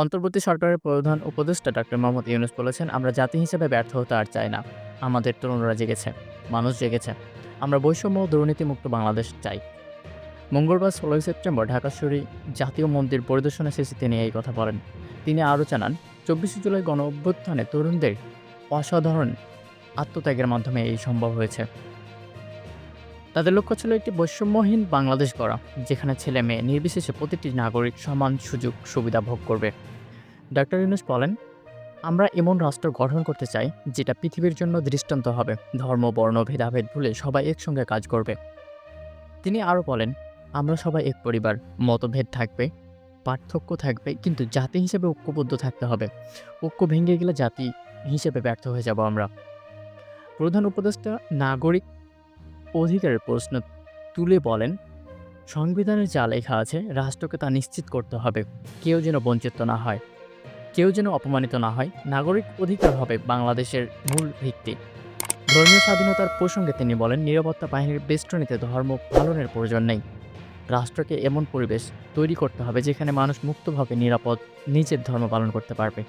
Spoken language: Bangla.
অন্তর্বর্তী সরকারের প্রধান উপদেষ্টা ডক্টর মোহাম্মদ ইউনুস বলেছেন, আমরা জাতি হিসেবে ব্যর্থ হতে আর চাই না। আমাদের তরুণরা জেগেছে, মানুষ জেগেছে। আমরা বৈষম্য ও দুর্নীতিমুক্ত বাংলাদেশ চাই। মঙ্গলবার ষোলোই সেপ্টেম্বর ঢাকা শরী জাতীয় মন্দির পরিদর্শনে শেষে তিনি এই কথা বলেন। তিনি আরও জানান, চব্বিশে জুলাই গণ অভ্যুত্থানে তরুণদের অসাধারণ আত্মত্যাগের মাধ্যমে এই সম্ভব হয়েছে। তাদের লক্ষ্য ছিল একটি বৈষম্যহীন বাংলাদেশ গড়া, যেখানে ছেলে মেয়ে নির্বিশেষে প্রতিটি নাগরিক সমান সুযোগ সুবিধা ভোগ করবে। ডক্টর ইউনুস বলেন, আমরা এমন রাষ্ট্র গঠন করতে চাই, যেটা পৃথিবীর জন্য দৃষ্টান্ত হবে, ধর্ম, বর্ণ, ভেদাভেদ ভুলে সবাই একসঙ্গে কাজ করবে। তিনি আরও বলেন, আমরা সবাই এক পরিবার, মতভেদ থাকবে, পার্থক্য থাকবে, কিন্তু জাতি হিসেবে ঐক্যবদ্ধ থাকতে হবে। ঐক্য ভেঙে গেলে জাতি হিসেবে ব্যর্থ হয়ে যাব আমরা। প্রধান উপদেষ্টা, নাগরিক অধিকারের প্রশ্ন তুলে বলেন, সংবিধানের যা লেখা আছে, রাষ্ট্রকে তা নিশ্চিত করতে হবে। কেউ যেন বঞ্চিত না হয়, কেউ যেন অপমানিত না হয়। নাগরিক অধিকার হবে বাংলাদেশের মূল ভিত্তি। ধর্মীয় স্বাধীনতার প্রসঙ্গে তিনি বলেন, নিরাপত্তা বাহিনীর বেষ্টনীতে ধর্ম পালনের প্রয়োজন নেই। রাষ্ট্রকে এমন পরিবেশ তৈরি করতে হবে যেখানে মানুষ মুক্তভাবে, নিরাপদ, নিজের ধর্ম পালন করতে পারবে।